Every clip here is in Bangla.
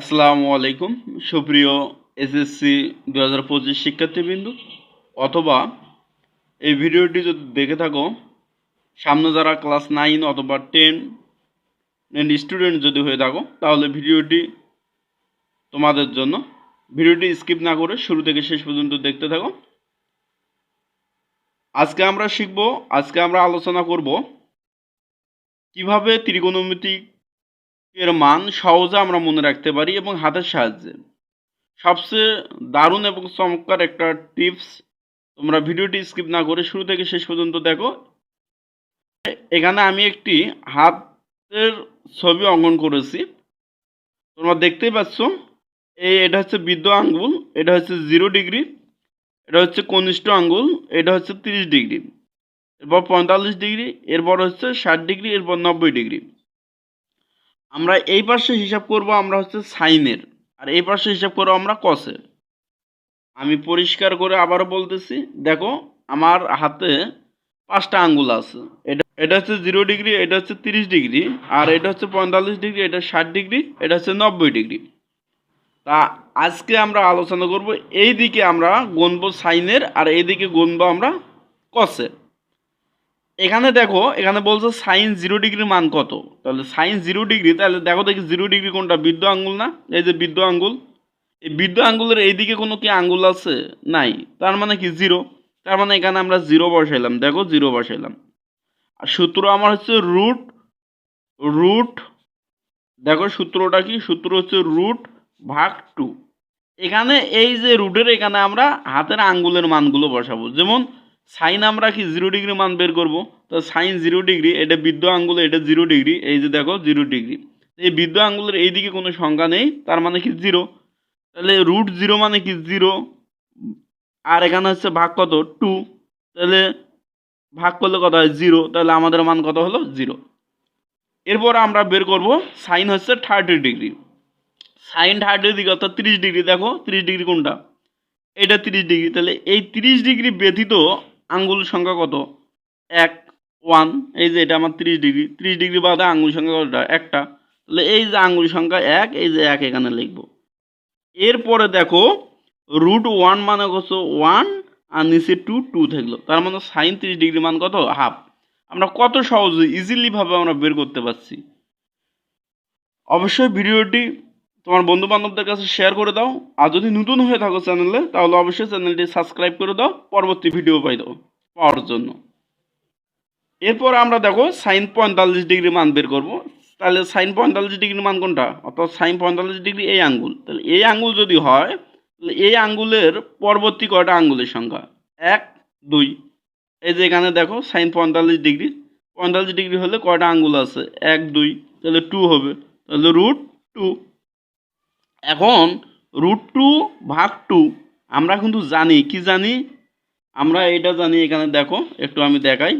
আসসালামু আলাইকুম। সুপ্রিয় এসএসসি দু হাজার পঁচিশ শিক্ষার্থীবৃন্দ, অথবা এই ভিডিওটি যদি দেখে থাকো, সামনে যারা ক্লাস নাইন অথবা টেন স্টুডেন্ট যদি হয়ে থাকো, তাহলে ভিডিওটি তোমাদের জন্য, ভিডিওটি স্কিপ না করে শুরু থেকে শেষ পর্যন্ত দেখতে থাকো। আজকে আমরা শিখব, আজকে আমরা আলোচনা করব কীভাবে ত্রিকোণমিতিক এর মান সহজে আমরা মনে রাখতে পারি এবং হাতের সাহায্যে। সবচেয়ে দারুণ এবং চমৎকার একটা টিপস তোমরা ভিডিওটি স্কিপ না করে শুরু থেকে শেষ পর্যন্ত দেখো। এখানে আমি একটি হাতের ছবি অঙ্কন করেছি। তোমরা দেখতেই পাচ্ছ, এই এটা হচ্ছে বৃদ্ধ আঙ্গুল, এটা হচ্ছে জিরো ডিগ্রি, এটা হচ্ছে কনিষ্ঠ আঙ্গুল, এটা হচ্ছে তিরিশ ডিগ্রি, এরপর পঁয়তাল্লিশ ডিগ্রি, এরপর হচ্ছে ষাট ডিগ্রি, এরপর নব্বই ডিগ্রি। আমরা এই পাশে হিসাব করব আমরা হচ্ছে সাইনের, আর এই পাশে হিসাব করব আমরা কসের। আমি পরিষ্কার করে আবারও বলতেছি, দেখো আমার হাতে পাঁচটা আঙ্গুল আছে। এটা এটা হচ্ছে জিরো ডিগ্রি, এটা হচ্ছে তিরিশ ডিগ্রি, আর এটা হচ্ছে পঁয়তাল্লিশ ডিগ্রি, এটা ষাট ডিগ্রি, এটা হচ্ছে নব্বই ডিগ্রি। তা আজকে আমরা আলোচনা করব এই দিকে আমরা গণবো সাইনের, আর এই দিকে গণবো আমরা কসের। এখানে দেখো, এখানে বলছে সাইন জিরো ডিগ্রির মান কত? তাহলে সাইন জিরো ডিগ্রি তাহলে দেখো দেখি জিরো ডিগ্রি কোনটা বৃদ্ধ আঙ্গুল না? এই যে বৃদ্ধ আঙ্গুল। এই বৃদ্ধ আঙ্গুলের এইদিকে কোনো কি আঙ্গুল আছে? নাই। তার মানে কি জিরো তার মানে এখানে আমরা জিরো বসাইলাম। দেখো জিরো বসাইলাম। আর সূত্র আমার হচ্ছে রুট রুট দেখো সূত্রটা কি? সূত্র হচ্ছে রুট ভাগ টু এখানে এই যে রুটের এখানে আমরা হাতের আঙ্গুলের মানগুলো বসাবো। যেমন সাইন আমরা কি জিরো ডিগ্রি মান বের করব? তো সাইন জিরো ডিগ্রি এটা বৃদ্ধ আঙ্গুলে এটা জিরো ডিগ্রি এই যে দেখো জিরো ডিগ্রি এই বৃদ্ধ আঙ্গুলের এই দিকে কোনো সংখ্যা নেই, তার মানে কি জিরো তাহলে রুট জিরো মানে কি জিরো আর এখানে হচ্ছে ভাগ কত? টু তাহলে ভাগ করলে কত হয় জিরো তাহলে আমাদের মান কত হলো? জিরো এরপর আমরা বের করব, সাইন হচ্ছে thirty degree sine thirty degree অর্থাৎ তিরিশ ডিগ্রি দেখো তিরিশ ডিগ্রি কোনটা? এটা তিরিশ ডিগ্রি তাহলে এই তিরিশ ডিগ্রি ব্যতীত আঙ্গুল সংখ্যা কত? এক ওয়ান এই যে এটা আমার তিরিশ ডিগ্রি। তিরিশ ডিগ্রি বাদে আঙ্গুল সংখ্যা কতটা? একটা। তাহলে এই যে আঙ্গুল সংখ্যা এক, এই যে এক এখানে লিখব। এরপরে দেখো রুট ওয়ান মানে কত ওয়ান আর নিচে টু টু থাকল। তার মানে সাইন ত্রিশ ডিগ্রি মান কত? হাফ আমরা কত সহজে ইজিলিভাবে আমরা বের করতে পারছি। অবশ্যই ভিডিওটি তোমার বন্ধু বান্ধবদের কাছে শেয়ার করে দাও। আর যদি নতুন হয়ে থাকো চ্যানেলে তাহলে অবশ্যই চ্যানেলটি সাবস্ক্রাইব করে দাও। পরবর্তী ভিডিও পাই দাও পাওয়ার জন্য। এরপর আমরা দেখো সাইন পঁয়তাল্লিশ ডিগ্রি মান বের করব। তাহলে সাইন পঁয়তাল্লিশ ডিগ্রি মান কোনটা? অর্থাৎ সাইন পঁয়তাল্লিশ ডিগ্রি এই আঙ্গুল তাহলে এই আঙ্গুল যদি হয়, তাহলে এই আঙ্গুলের পরবর্তী কয়টা আঙ্গুলের সংখ্যা? এক, দুই। এই যে এখানে দেখো সাইন পঁয়তাল্লিশ ডিগ্রি পঁয়তাল্লিশ ডিগ্রি হলে কয়টা আঙ্গুল আছে? এক, দুই। তাহলে টু হবে। তাহলে রুট টু এখন রুট টু ভাগ টু আমরা কিন্তু জানি, কি জানি? আমরা এটা জানি, এখানে দেখো, একটু আমি দেখাই।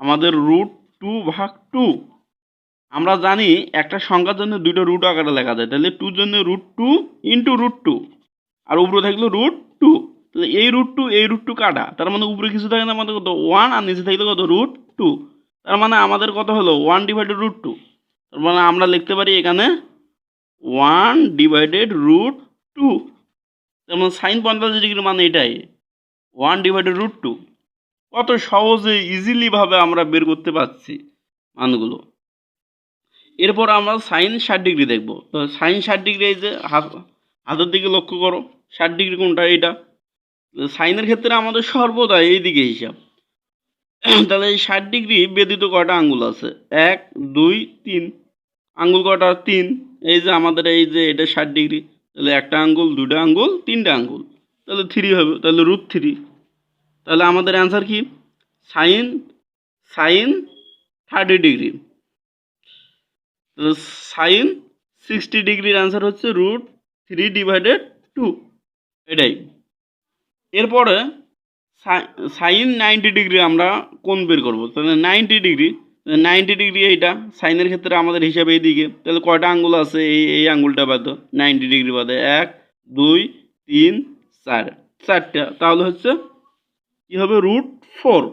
আমাদের রুট টু ভাগ টু আমরা জানি একটা সংখ্যার জন্য দুটো রুট আকারে লেখা যায়। তাহলে টুর জন্য root two into root two আর উপরে থাকল রুট টু তাহলে এই রুট টু এই রুট টু কাটা? তার মানে উপরে কিছু থাকে না, আমাদের কত ওয়ান আর নিচে থাকলে কত রুট টু তার মানে আমাদের কত হলো? ওয়ান ডিভাইডেড রুট টু তার মানে আমরা লিখতে পারি এখানে ওয়ান ডিভাইডেড রুট টু যেমন সাইন পঁয়তাল্লিশ ডিগ্রি মানে এটাই। ওয়ান ডিভাইডেড রুট টু কত সহজে ইজিলিভাবে আমরা বের করতে পারছি মানগুলো। এরপর আমরা সাইন ষাট ডিগ্রি দেখব। তো সাইন ষাট ডিগ্রি এই যে হাত- হাতের দিকে লক্ষ্য করো। ষাট ডিগ্রি কোনটা? এইটা। সাইনের ক্ষেত্রে আমাদের সর্বদা এই দিকে হিসাব। তাহলে এই ষাট ডিগ্রি ব্যতীত কয়টা আঙ্গুল আছে? এক, দুই, তিন। আঙ্গুল কয়টা? তিন। এই যে আমাদের এই যে এটা ষাট ডিগ্রি, তাহলে একটা আঙ্গুল, দুটা আঙ্গুল, তিনটা আঙ্গুল, তাহলে থ্রি হবে, তাহলে রুট থ্রি তাহলে আমাদের অ্যান্সার কি? সাইন সাইন থার্টি ডিগ্রি তাহলে সাইন সিক্সটি ডিগ্রির অ্যান্সার হচ্ছে রুট থ্রি ডিভাইডেড টু এটাই। এরপরে সাইন নাইনটি ডিগ্রি আমরা কোন বের করব, তাহলে নাইনটি ডিগ্রি নাইনটি ডিগ্রি এইটা, সাইনের ক্ষেত্রে আমাদের হিসাবে এইদিকে। তাহলে কয়টা আঙ্গুল আছে এই এই আঙ্গুলটা বাদে নাইনটি ডিগ্রি বাদে এক, দুই, তিন, চার। চারটা। তাহলে হচ্ছে কী হবে? Root four.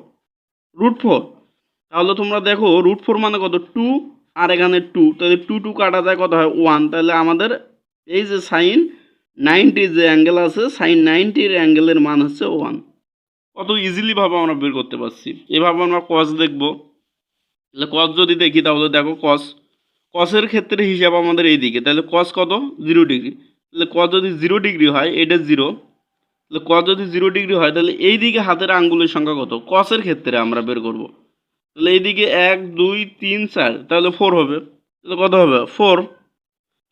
Root four. তাহলে তোমরা দেখো, রুট ফোর মানে কত? টু, আর এখানে টু। তাহলে টু টু কাটা যায় কত হয়? ওয়ান। তাহলে আমাদের এই যে সাইন, নাইনটি যে অ্যাঙ্গেল আছে, সাইন নাইনটির অ্যাঙ্গেলের মান হচ্ছে ওয়ান। কত ইজিলিভাবে আমরা বের করতে পারছি। এভাবে আমরা কস দেখব। তাহলে কস যদি দেখি তাহলে দেখো কস কসের ক্ষেত্রে হিসাব আমাদের এই দিকে তাহলে কস কত? জিরো ডিগ্রি তাহলে কস যদি জিরো ডিগ্রি হয়, এটা জিরো তাহলে কস যদি জিরো ডিগ্রি হয়, তাহলে এই দিকে হাতের আঙ্গুলের সংখ্যা কত? কসের ক্ষেত্রে আমরা বের করব। তাহলে এইদিকে এক, দুই, তিন, চার, তাহলে ফোর হবে। তাহলে কত হবে? ফোর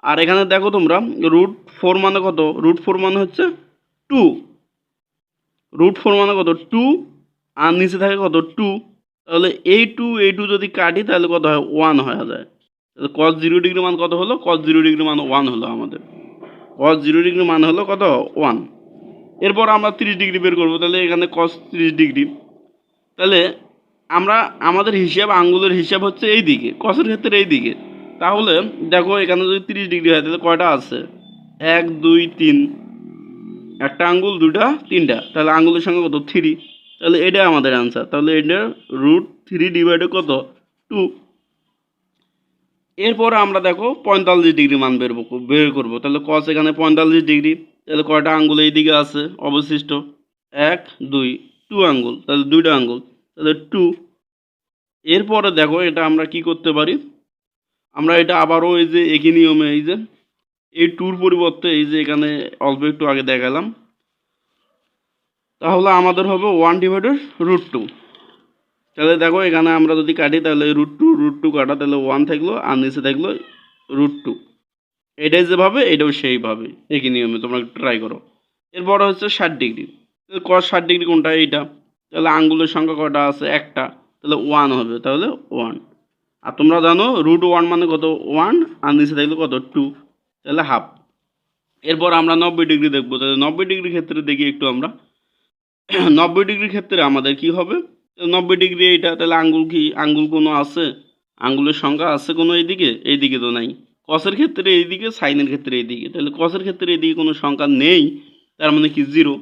আর এখানে দেখো তোমরা রুট ফোর মানে কত? রুট ফোর মানে হচ্ছে টু রুট ফোর মানে কত? টু আর নিচে থাকে কত? টু তাহলে এই টু এই টু যদি কাটি, তাহলে কত হয়? ওয়ান হয়ে যায়। তাহলে কস জিরো ডিগ্রি মান কত হলো? কস জিরো ডিগ্রি মান ওয়ান হলো আমাদের। কস জিরো ডিগ্রি মান হলো কত? ওয়ান এরপর আমরা তিরিশ ডিগ্রি বের করব। তাহলে এখানে কস তিরিশ ডিগ্রি তাহলে আমরা, আমাদের হিসাব, আঙ্গুলের হিসাব হচ্ছে এই দিকে। কসের ক্ষেত্রে এই দিকে। তাহলে দেখো, এখানে যদি তিরিশ ডিগ্রি হয়, তাহলে কয়টা আছে? এক, দুই, তিন। একটা আঙ্গুল দুটা তিনটা। তাহলে আঙ্গুলের সঙ্গে কত? থ্রি তাহলে এটা আমাদের অ্যান্সার তাহলে এটা রুট থ্রি ডিভাইডে কত? টু এরপর আমরা দেখো পঁয়তাল্লিশ ডিগ্রি মান বের বের করব। তাহলে কস এখানে পঁয়তাল্লিশ ডিগ্রি তাহলে কয়টা আঙ্গুল এই দিকে আছে? অবশিষ্ট। এক, দুই টু আঙ্গুল। তাহলে দুইটা আঙ্গুল। তাহলে টু এরপরে দেখো এটা আমরা কি করতে পারি? আমরা এটা আবারও এই যে একই নিয়মে এই যে, এই টুর পরিবর্তে এই যে এখানে অল্প একটু আগে দেখালাম। তাহলে আমাদের হবে ওয়ান ডিভাইডেড রুট টু তাহলে দেখো, এখানে আমরা যদি কাটি, তাহলে রুট টু রুট টু কাটা, তাহলে ওয়ান থাকল আর নিচে থাকল রুট টু এটাই যেভাবে, এটাও সেইভাবে, একই নিয়মে, তোমরা ট্রাই করো। এরপর হচ্ছে ষাট ডিগ্রি। কস ষাট ডিগ্রি কোনটা? এইটা। তাহলে আঙ্গুলের সংখ্যা কটা আছে? একটা। তাহলে ওয়ান হবে, তাহলে ওয়ান আর তোমরা জানো রুট ওয়ান মানে কত? ওয়ান আর নিচে থাকলে কত? টু তাহলে হাফ এরপর আমরা নব্বই ডিগ্রি দেখব। তাহলে নব্বই ডিগ্রির ক্ষেত্রে দেখি একটু আমরা। নব্বই ডিগ্রির ক্ষেত্রে আমাদের কি হবে? নব্বই ডিগ্রি এইটা, তাহলে আঙ্গুল কি, আঙ্গুল কোনো আছে? আঙ্গুলের সংখ্যা আছে কোনো এইদিকে? এইদিকে তো নাই। কসের ক্ষেত্রে এইদিকে সাইনের ক্ষেত্রে এইদিকে। তাহলে কসের ক্ষেত্রে এইদিকে কোনো সংখ্যা নেই, তার মানে কি জিরো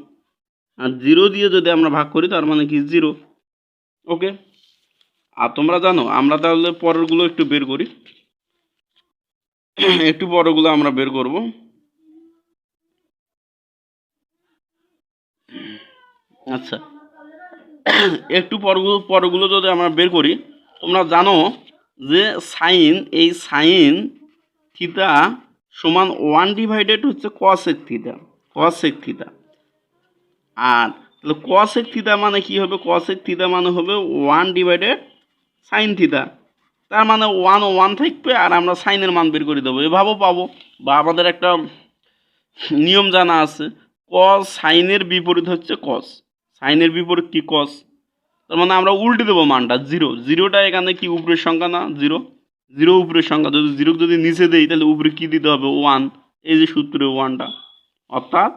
আর জিরো দিয়ে যদি আমরা ভাগ করি, তার মানে কি জিরো ওকে আর তোমরা জানো, আমরা তাহলে পরেরগুলো একটু বের করি। একটু পরেরগুলো আমরা বের করব। আচ্ছা। একটু পরগুলো পরগুলো যদি আমরা বের করি, তোমরা জানো যে সাইন, এই সাইন থিতা সমান ওয়ান ডিভাইডেড হচ্ছে কসেক থিতা কসেক থিতা আর তাহলে কসেক থিতা মানে কি হবে? কসেক থিতা মানে হবে ওয়ান ডিভাইডেড সাইন থিতা তার মানে ওয়ান ওয়ান থাকবে আর আমরা সাইনের মান বের করে দেবো। এভাবেও পাবো। বা আমাদের একটা নিয়ম জানা আছে কস সাইনের বিপরীত হচ্ছে কস সাইনের বিপরীত কি কস তার মানে আমরা উল্টে দেবো মানটা জিরো জিরোটা এখানে কি উপরের সংখ্যা না? জিরো জিরো উপরের সংখ্যা, যদি জিরো যদি নিচে দেই, তাহলে উপরে কি দিতে হবে? ওয়ান এই যে সূত্রে ওয়ানটা অর্থাৎ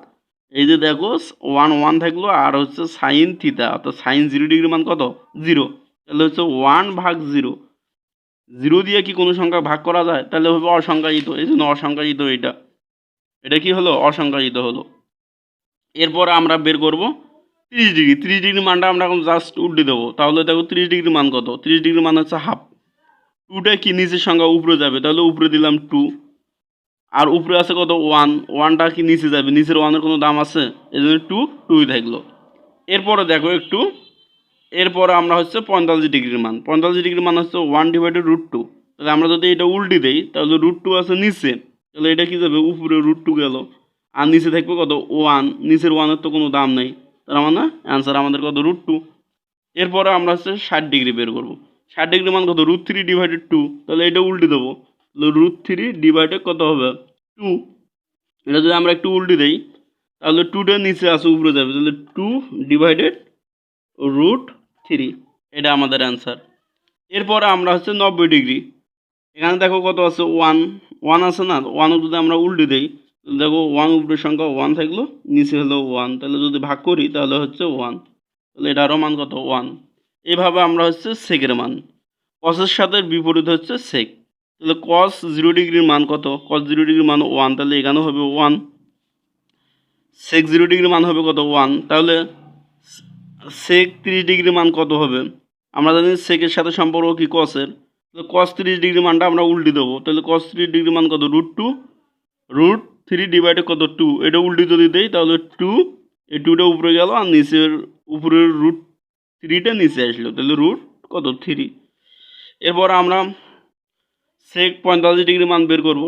এই যে দেখো ওয়ান ওয়ান থাকল, আর হচ্ছে সাইন থিতা অর্থাৎ সাইন জিরো ডিগ্রি মান কত? জিরো তাহলে হচ্ছে ওয়ান ভাগ জিরো জিরো দিয়ে কি কোনো সংখ্যা ভাগ করা যায়? তাহলে হবে অসংখ্যায়িত এই জন্য অসংখ্যায়িত এটা। এটা কি হলো? অসংখ্যায়িত হলো। এরপর আমরা বের করব তিরিশ ডিগ্রি তিরিশ ডিগ্রি মানটা আমরা এখন জাস্ট উল্টে দেবো। তাহলে দেখো তিরিশ ডিগ্রি মান কত? তিরিশ ডিগ্রি মান হচ্ছে হাফ টুটা কি? নিচের সংখ্যা উপরে যাবে। তাহলে উপরে দিলাম টু আর উপরে আছে কত? ওয়ান ওয়ানটা কি নিচে যাবে? নিচের ওয়ানের কোনো দাম আছে? এই জন্য টু টুই থাকল। এরপরে দেখো একটু। এরপরে আমরা হচ্ছে পঁয়তাল্লিশ ডিগ্রির মান। পঁয়তাল্লিশ ডিগ্রির মান হচ্ছে ওয়ান ডিভাইডেড রুট টু তাহলে আমরা যদি এটা উল্টি দেই, তাহলে রুট টু আছে নিচে। তাহলে এটা কী যাবে? উপরে রুট টু গেল। আর নিচে থাকবে কত? ওয়ান নিচের ওয়ানের তো কোনো দাম নেই। তার মানে অ্যান্সার আমাদের কত? রুট টু এরপরে আমরা হচ্ছে ষাট ডিগ্রি বের করব। ষাট ডিগ্রি মান কত? রুট থ্রি ডিভাইডেড টু তাহলে এটা উল্টে দেবো। রুট থ্রি ডিভাইডেড কত হবে? টু এটা যদি আমরা একটু উল্টে দিই, তাহলে টুটা নিচে আসে উপরে যাবে। তাহলে টু ডিভাইডেড রুট থ্রি এটা আমাদের অ্যান্সার এরপরে আমরা হচ্ছে নব্বই ডিগ্রি এখানে দেখো কত আছে? ওয়ান ওয়ান আছে না? ওয়ানও যদি আমরা উল্টে দেই দেখো ওয়ান উপরের সংখ্যা ওয়ান থাকল, নিচে হলো ওয়ান তাহলে যদি ভাগ করি, তাহলে হচ্ছে ওয়ান তাহলে এটারও মান কত? ওয়ান এইভাবে আমরা হচ্ছে সেকের মান। কসের সাথে বিপরীত হচ্ছে সেক তাহলে কস জিরো ডিগ্রির মান কত? কস জিরো ডিগ্রির মান ওয়ান তাহলে এখানেও হবে ওয়ান সেক জিরো ডিগ্রির মান হবে কত? ওয়ান তাহলে সেক তিরিশ ডিগ্রি মান কত হবে? আমরা জানি সেকের সাথে সম্পর্ক কি কসের তাহলে কস তিরিশ ডিগ্রি মানটা আমরা উল্টে দেবো। তাহলে কস তিরিশ ডিগ্রি মান কত? Root two root three divided কত? টু এটা উল্টি যদি দেই, তাহলে টু এই টুটা উপরে গেল আর নিচের উপরের রুট থ্রিটা নিচে আসলো। তাহলে রুট কত? থ্রি এরপর আমরা সেক পঁয়তাল্লিশ ডিগ্রি মান বের করব।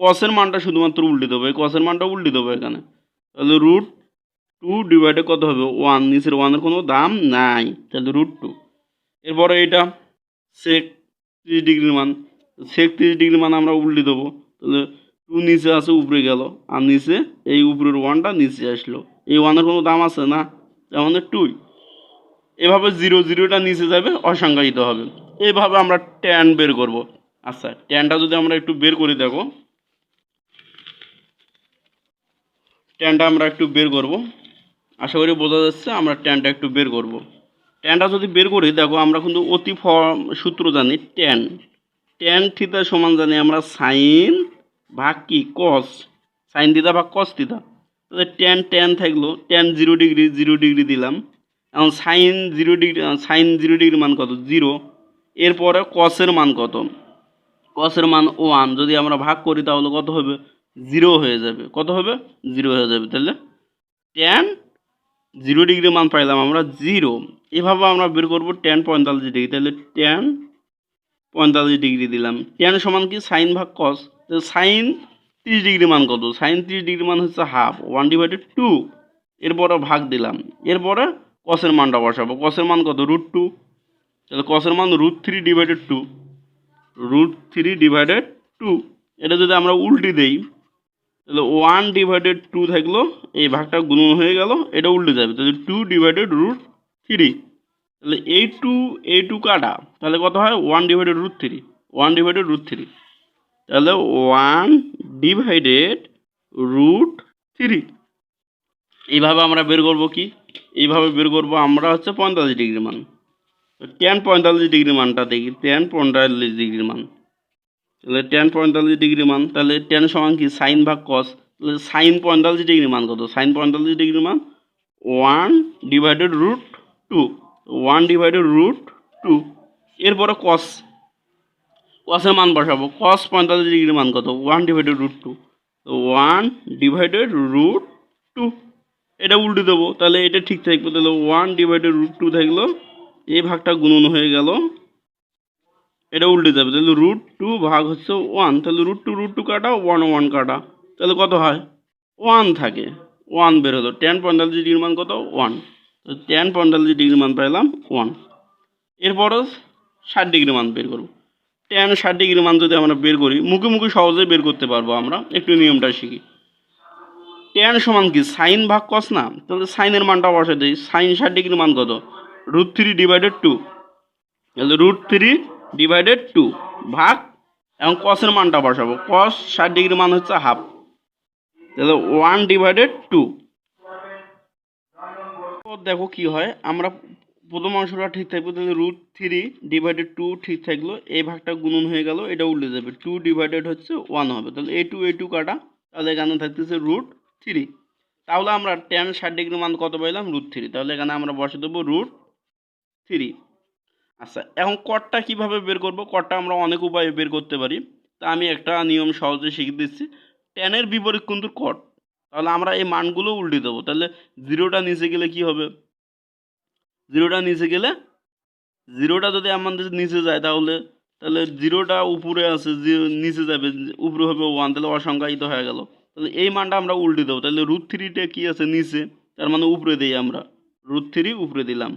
কসের মানটা শুধুমাত্র উল্টে দেবো। এই কসের মানটা উল্টে দেবো এখানে। তাহলে রুট টু ডিভাইডে কত হবে? ওয়ান নিচের ওয়ানের কোনো দাম নাই। তাহলে রুট টু এরপরে এটা সেক ত্রিশ ডিগ্রির মান। সেক ত্রিশ ডিগ্রি মান আমরা উল্টে দেবো। তাহলে টু নিচে আছে, উপরে গেল। আর নিচে, এই উপরের ওয়ানটা নিচে আসলো। এই ওয়ানের কোনো দাম আছে না? আমাদের টুই। এভাবে জিরো জিরোটা নিচে যাবে, অসংজ্ঞায়িত হবে। এইভাবে আমরা ট্যান বের করব। আচ্ছা ট্যানটা যদি আমরা একটু বের করি দেখো। ট্যানটা আমরা একটু বের করব। আশা করি বোঝা যাচ্ছে, আমরা ট্যানটা একটু বের করব। ট্যানটা যদি বের করি, দেখো, আমরা কিন্তু অতি ফর্ম সূত্র জানি ট্যান ট্যান থিতা সমান জানি আমরা সাইন ভাগ কি কস সাইন থিতা ভাগ কস থিতা তাহলে ট্যান ট্যান থাকল tan zero degree zero degree দিলাম। এখন sine zero degree sine zero degree মান কত? জিরো এরপরে কসের মান কত? কসের মান ওয়ান যদি আমরা ভাগ করি, তাহলে কত হবে? জিরো হয়ে যাবে। কত হবে? জিরো হয়ে যাবে। তাহলে ট্যান জিরো ডিগ্রি মান পাইলাম আমরা জিরো এভাবে আমরা বের করব ট্যান পঁয়তাল্লিশ ডিগ্রি তাহলে ট্যান পঁয়তাল্লিশ ডিগ্রি দিলাম। ট্যান সমান কি? সাইন ভাগ কস। সাইন ত্রিশ ডিগ্রি মান কত? সাইন ত্রিশ ডিগ্রি মান হচ্ছে হাফ ওয়ান ডিভাইডেড টু এরপরে ভাগ দিলাম। এরপরে কসের মানটা বসাবো। কসের মান কত? রুট টু তাহলে কসের মান root three divided two root three divided two এটা যদি আমরা উল্টি দেই, তাহলে ওয়ান ডিভাইডেড টু থাকল, এই ভাগটা গুণন হয়ে গেল, এটা উল্টে যাবে। তাহলে টু ডিভাইডেড রুট থ্রি তাহলে এই টু এই টু কাটা, তাহলে কত হয়? One divided root three one divided root three তাহলে ওয়ান ডিভাইডেড রুট থ্রি এইভাবে আমরা বের করব কি? এইভাবে বের করব আমরা হচ্ছে পঁয়তাল্লিশ ডিগ্রি মান। টেন পঁয়তাল্লিশ ডিগ্রি মানটা দেখি টেন পঁয়তাল্লিশ ডিগ্রি মান। তাহলে টেন পঁয়তাল্লিশ ডিগ্রি মান, তাহলে টেন সমান কি? সাইন ভাগ কস তাহলে সাইন পঁয়তাল্লিশ ডিগ্রি মান কত? সাইন পঁয়তাল্লিশ ডিগ্রি মান one divided root two one divided root two এরপরে কস কসের মান বসাবো। কস পঁয়তাল্লিশ ডিগ্রি মান কত? ওয়ান ডিভাইডেড রুট টু তো ওয়ান ডিভাইডেড রুট টু এটা উল্টে দেবো। তাহলে এটা ঠিক থাকবে। তাহলে ওয়ান ডিভাইডেড রুট টু থাকল। এই ভাগটা গুণন হয়ে গেল। এটা উল্টে যাবে তাহলে রুট টু ভাগ হচ্ছে ওয়ান তাহলে রুট টু রুট টু কাটা ওয়ান ওয়ান কাটা। তাহলে কত হয়? ওয়ান থাকে। ওয়ান বের হলো। টেন পঁয়তাল্লিশ ডিগ্রি মান কত? ওয়ান তো টেন পঁয়তাল্লিশ ডিগ্রি মান পাইলাম ওয়ান এরপরও ষাট ডিগ্রি মান বের করব। টেন ষাট ডিগ্রি মান যদি আমরা বের করি, মুখে মুখে সহজেই বের করতে পারব আমরা। একটু নিয়মটা শিখি। টেন সমান কি? সাইন ভাগ কস না? তাহলে সাইনের মানটা বসে দিই। সাইন ষাট ডিগ্রি মান কত? রুট থ্রি ডিভাইডেড টু তাহলে রুট থ্রি ডিভাইডেড টু ভাগ এবং কসের মানটা বসাবো। কস ষাট ডিগ্রি মান হচ্ছে হাফ তাহলে ওয়ান ডিভাইডেড টু দেখো কি হয়? আমরা প্রথম অংশটা ঠিক থাকবে, তাহলে রুট থ্রি ডিভাইডেড টু ঠিক থাকল, এই ভাগটা গুণন হয়ে গেল, এটা উল্টে যাবে। টু ডিভাইডেড হচ্ছে ওয়ান হবে, তাহলে এ টু এ টু কাটা, তাহলে এখানে থাকতেছে রুট থ্রি তাহলে আমরা টেন ষাট ডিগ্রি মান কত পাইলাম? রুট থ্রি তাহলে এখানে আমরা বসে দেবো রুট থ্রি আচ্ছা এখন কটটা কীভাবে বের করব? কটটা আমরা অনেক উপায়ে বের করতে পারি। তা আমি একটা নিয়ম সহজে শিখে দিচ্ছি। টেনের বিপরীত কিন্তু কট তাহলে আমরা এই মানগুলো উল্টে দেবো। তাহলে জিরোটা নিচে গেলে কি হবে? জিরোটা নিচে গেলে জিরোটা যদি আমাদের নিচে যায় তাহলে তাহলে জিরোটা উপরে আছে নিচে যাবে, উপরে হবে ওয়ান তাহলে অসংখ্যায়িত হয়ে গেল। তাহলে এই মানটা আমরা উল্টে দেবো। তাহলে রুট থ্রিটা কী আছে নিচে? তার মানে উপরে দিই আমরা। রুট থ্রি উপরে দিলাম।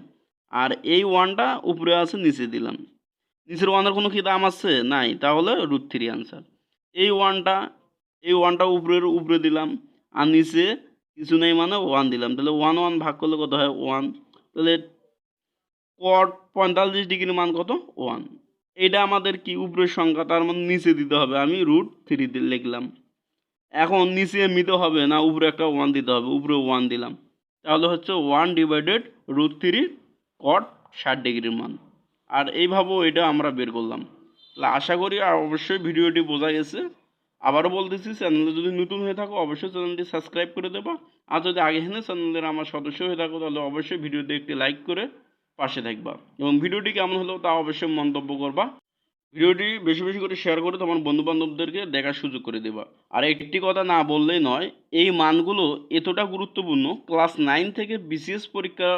আর এই ওয়ানটা উপরে আছে, নিচে দিলাম। নিচের ওয়ানের কোনো কি দাম আছে? নাই। তাহলে রুট থ্রি আনসার এই ওয়ানটা এই ওয়ানটা উপরের উপরে দিলাম। আর নিচে কিছু নেই মানে ওয়ান দিলাম। তাহলে ওয়ান ওয়ান ভাগ করলে কত হয়? ওয়ান তাহলে কট পঁয়তাল্লিশ ডিগ্রি মান কত? ওয়ান। এটা আমাদের কি? উপরের সংখ্যা, তার মানে নিচে দিতে হবে। আমি রুট থ্রি লিখলাম। এখন নিচে এমনিতে হবে না, উপরে একটা ওয়ান দিতে হবে। উপরে ওয়ান দিলাম। তাহলে হচ্ছে one divided root three cot ষাট ডিগ্রির মান। আর এইভাবেও এটা আমরা বের করলাম। তাহলে আশা করি আর অবশ্যই ভিডিওটি বোঝা গেছে। আবারও বলতেছি চ্যানেলে যদি নতুন হয়ে থাকো, অবশ্যই চ্যানেলটি সাবস্ক্রাইব করে দেবা। আর যদি আগে হেনে চ্যানেলের আমার সদস্য হয়ে থাকো, তাহলে অবশ্যই ভিডিওতে একটি লাইক করে পাশে থাকবা এবং ভিডিওটি কেমন হলো তা অবশ্যই মন্তব্য করবা। ভিডিওটি বেশি বেশি করে শেয়ার করে তোমার বন্ধু বান্ধবদেরকে দেখার সুযোগ করে দেবা। আর একটি কথা না বললেই নয়, এই মানগুলো এতটা গুরুত্বপূর্ণ ক্লাস নাইন থেকে বিসিএস পরীক্ষা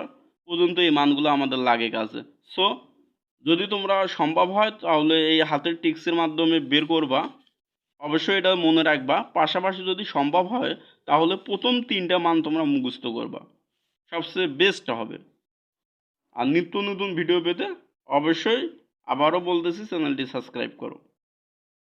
পর্যন্ত এই মানগুলো আমাদের লাগে কাজে। সো যদি তোমরা সম্ভব হয়, তাহলে এই হাতের টিক্সের মাধ্যমে বের করবা। অবশ্যই এটা মনে রাখবা। পাশাপাশি যদি সম্ভব হয়, তাহলে প্রথম তিনটা মান তোমরা মুখস্থ করবা। সবচেয়ে বেস্ট হবে। আর নিত্য নতুন ভিডিও পেতে অবশ্যই আবারও বলতেছি চ্যানেলটি সাবস্ক্রাইব করো।